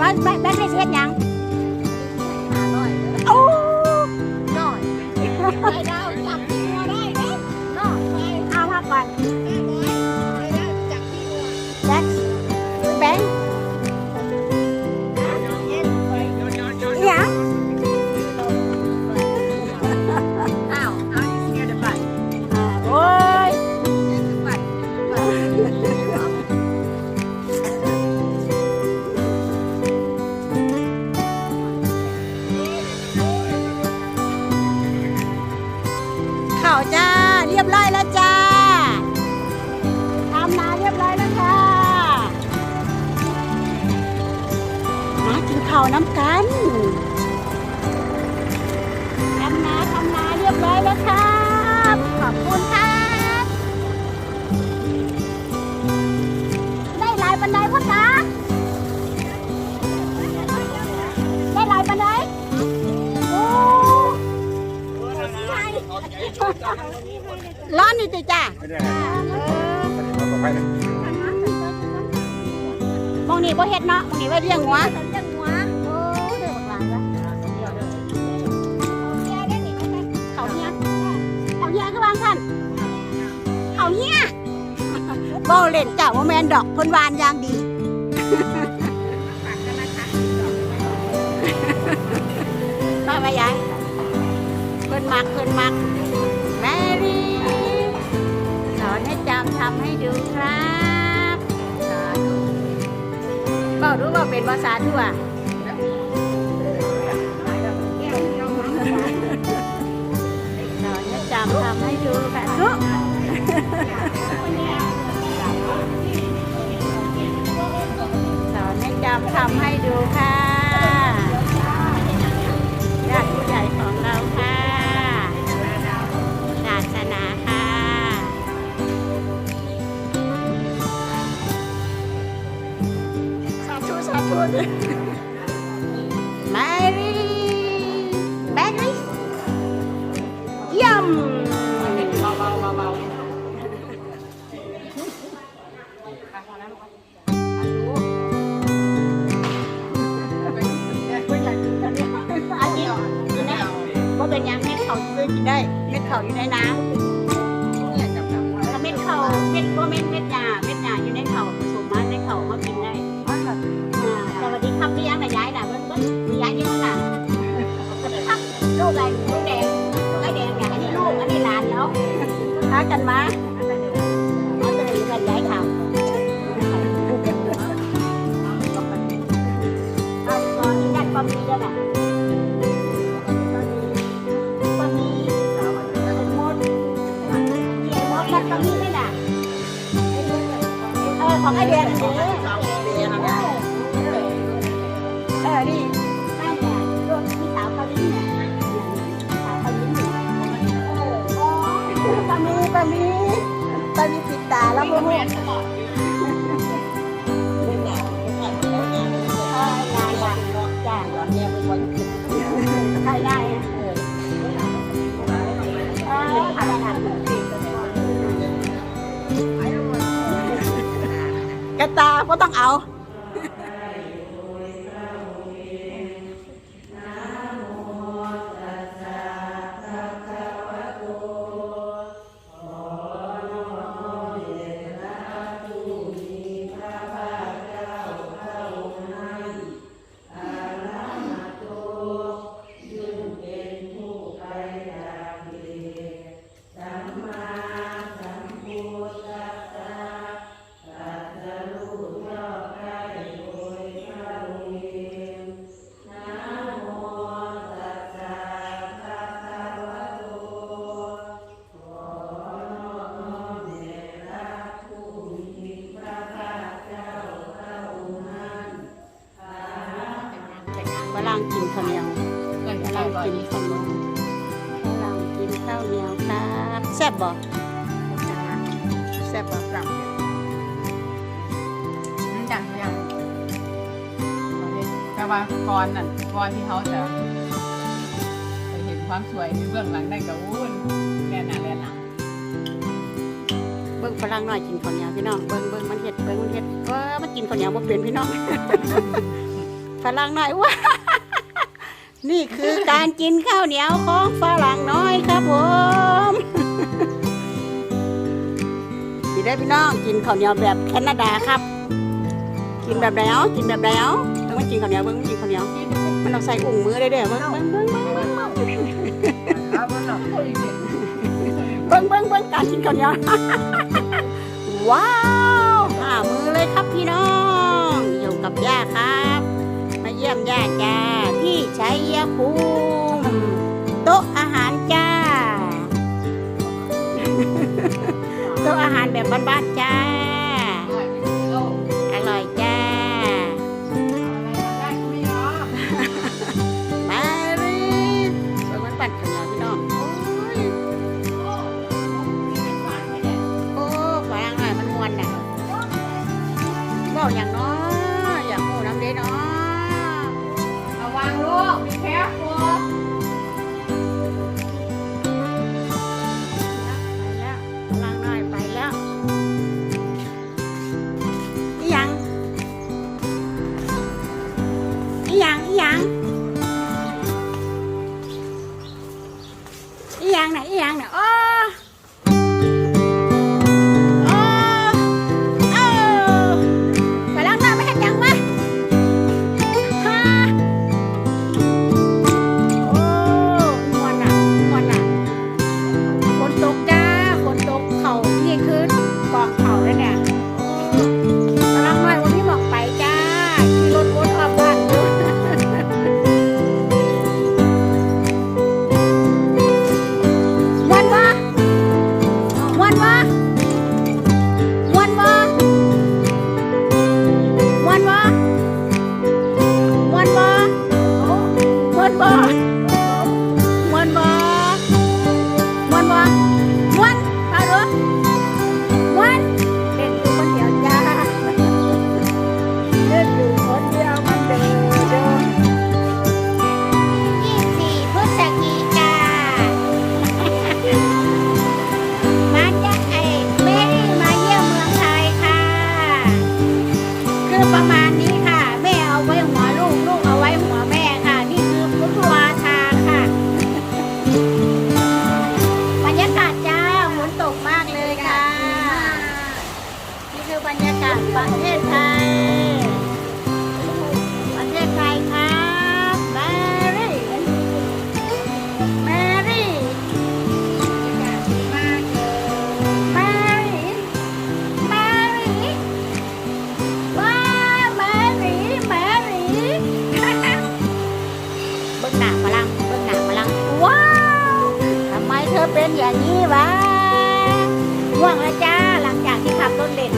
ว่าแบแบงค์ได้เสียหยัง เรียบร้อยแล้วครับ ขอบคุณครับ ได้หลายปันไดพ่อตาได้หลายปันไดโอ้ร้อนนี่ติจ้าไม่ได้ต่อไปนะมองนี่บ่เฮ็ดเนาะมองนี่ไว้เลี้ยงหัว บ่เล่นเจ้าบ่แม่นดอกเพิ่นวานอย่างดีมาไปยายเพิ่นมักเพิ่นมัก แมรี่ สอนให้จำทำให้ดูครับสาธุบอกรู้ว่าเป็นภาษาทั่วำทำให้ดูค่ะญาติผู้ใหญ่ของเราค่ะศาสนาค่ะสาธุสาธุ เม็ดเขาอยู่ในน้ำเนี่ยจับจับแล้วเม็ดเขาเม็ดว่าเม็ดเม็ดยาเม็ดยาอยู่ในเขาผสมมาในเขามากินได้ว่าแบบอ่าสวัสดีครับพี่ยังกับยายน่ะเบิ้ลเบิ้ลมียายยังน่ะสวัสดีครับลูกอะไรลูกแดงลูกไอ้แดงเนี่ยอันนี้ลูกอันนี้หลานแล้วพากันมาเอา เออนี่นั่นแหละรวมพี่สาวเขาลิ้นเนี่ยสาวเขาลิ้นเนี่ยเอออ๋อบะหมี่บะหมี่บะหมี่ปิดตาแล้วบ่ฮู้เอองานว่ะจ้างใครได้อะเออเออทำงานกระตาก็ต้องเอาางกินข้าวเหนียวให้ล่างกินข้าวเหนียวให้ล่างกินข้าวเหนียวครับแซ่บบอแซ่บบอกรับนั่นจังยังแต่ว่าก่อนน่ะก่อนที่เขาจะไปเห็นความสวยในเบื้องหลังได้กับวุ้นแน่นหนาแน่นหนาเบิ้งฝรั่งน้อยกินข้าวเหนียวพี่น้องเบิ้งเบิ้งมันเห็ดเบิ้งมันเห็ดว้ามันกินข้าวเหนียวมันเปลี่ยนพี่น้องฝรั่งน้อยว้า นี่คือการกินข้าวเหนียวของฝรั่งน้อยครับผมกินได้พี่น้องกินข้าวเหนียวแบบแคนาดาครับ กินแบบแล้วกินแบบแล้วต้องมากินข้าวเหนียวเบิ้งกินข้าวเหนียวมันเอาใส่อุ้งมือได้เด้อเบิ้งเบิ้งเบิ้งเบิ้งเบิ้งเบิ้งเบิ้งเบิ้งการกินข้าวเหนียวว้าวห้ามือเลยครับพี่น้องอยู่กับย่าครับ เยี่ยมญาติจ้าพี่ชัยภูมิโต๊ะอาหารจ้า โต๊ะอาหารแบบบ้านๆจ้า ประมาณนี้ อย่างนี้วะง่วงแล้วจ้าหลังจากที่ขับรถเล่น